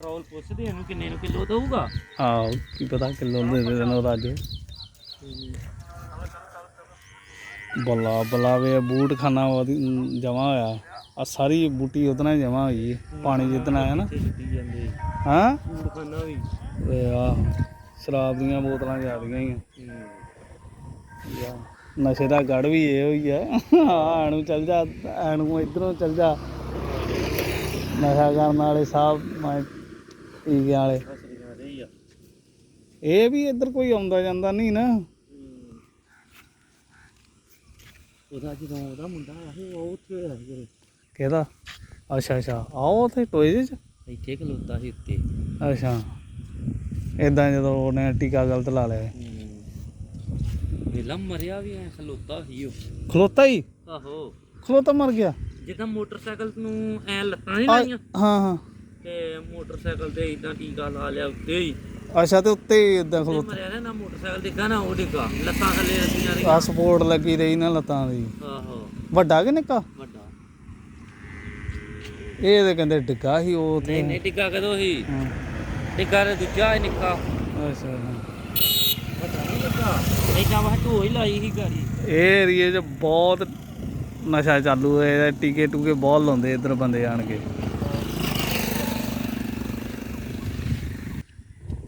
Petrol ਪੁੱਛਦੇ ਇਹਨੂੰ ਕਿੰਨੇ ਨੂੰ ਕਿਲੋ ਦਊਗਾ? ਆਹ ਕੀ ਪਤਾ ਕਿਲੋ ਦੇ ਦੇ ਦੇਣ ਉਹਦਾ ਅੱਜ। ਬੱਲਾ ਬੱਲਾ ਵੇ ਬੂਟ ਖਾਨਾ ਜਮਾ ਹੋਇਆ। ਆ ਸਾਰੀ ਬੂਟੀ ਉਤਨਾ ਜਮਾ ਹੋਈ ਹੈ। ਪਾਣੀ ਜਿੱਤਨਾ ਆਇਆ ਨਾ। ਹਾਂ? ਫੂਡ ਖਾਣਾ ਵੀ। ਓਏ ਆ ਸ਼ਰਾਬ ਦੀਆਂ ਬੋਤਲਾਂ ਜਾ ਰਹੀਆਂ ਹੀ। ਆ ਨਸ਼ੇ ਦਾ ਗੜ ਵੀ ਇਹ ਹੋਈ ਆ। ਆਣ ਚੱਲ ਜਾ ਆਣ ਇਧਰੋਂ ਚੱਲ ਜਾ। ਨਸ਼ਾ ਕਰਨ ਵਾਲੇ ਸਾਹਿਬ ਮੈਂ ਟੀਕੇ ਵਾਲੇ। ਇਹ ਵੀ ਇੱਧਰ ਕੋਈ ਆਉਂਦਾ ਜਾਂਦਾ ਨਹੀਂ ਨਾ। ਉਹਦਾ ਜਦੋਂ ਉਹਦਾ ਮੁੰਡਾ ਸੀ ਉਹ ਉੱਥੇ ਹੋਇਆ ਸੀ। ਕਿਹਦਾ? ਅੱਛਾ ਅੱਛਾ। ਆਓ ਉੱਥੇ ਟੋਏ ਜਿਹੇ ਚ? ਇੱਥੇ ਖਲੋਤਾ ਸੀ ਉੱਤੇ। ਅੱਛਾ। ਇਦਾਂ ਜਦੋਂ ਉਹਨੇ ਟੀਕਾ ਗਲਤ ਲਾ ਲਿਆ। ਵੇਲਾ ਮਰਿਆ ਵੀ ਐ ਖਲੋਤਾ ਸੀ ਉਹ। ਖਲੋਤਾ ਹੀ? ਆਹੋ। ਖਲੋਤਾ ਮਰ ਗਿਆ। ਜਿੱਦਾਂ ਮੋਟਰਸਾਈਕਲ ਨੂੰ ਐ ਲੱਤਾਂ ਨਹੀਂ ਲਾਈਆਂ। ਹਾਂ ਹਾਂ। ਤੇ ਮੋਟਰਸਾਈਕਲ ਤੇ ਇਦਾਂ ਟੀਕਾ ਲਾ ਲਿਆ ਉੱਤੇ ਹੀ। ਅੱਛਾ ਤੇ ਉੱਤੇ ਹੀ ਇਦਾਂ ਤੇ ਖਲੋਤਾ। ਮਰਿਆ ਨਾ, ਨਾ ਮੋਟਰਸਾਈਕਲ ਡਿੱਗਾ ਨਾ ਉਹ ਡਿੱਗਾ ਲੱਤਾਂ ਥੱਲੇ ਰੱਖੀਆਂ ਰਹੀਆਂ। ਆ ਸਪੋਰਟ ਲੱਗੀ ਰਹੀ ਨਾ ਲੱਤਾਂ ਦੀ। ਆਹੋ। ਵੱਡਾ ਕਿ ਨਿੱਕਾ? ਵੱਡਾ। ਇਹ ਤੇ ਕਹਿੰਦੇ ਡਿੱਗਾ ਸੀ ਉਹ ਤੇ ਨਹੀਂ ਨਹੀਂ ਟਿੱਗਾ ਕਦੋਂ ਸੀ? ਹਾਂ, ਤੇ ਦੂਜਾ ਹੈ ਨਿੱਕਾ। ਅੱਛਾ ਵੱਡਾ ਨਹੀਂ ਲੱਗਾ। ਇਦਾਂ ਵਾ ਢੋ ਹੀ ਲਾਈ ਸੀ ਗਾੜੀ। ਇਹ ਏਰੀਏ 'ਚ ਬਹੁਤ ਨਸ਼ਾ ਚਾਲੂ ਹੈ ਟੀਕੇ ਟੂਕੇ ਬਹੁਤ ਲਾਉਂਦੇ ਇੱਧਰ ਬੰਦੇ ਆਣ ਕੇ।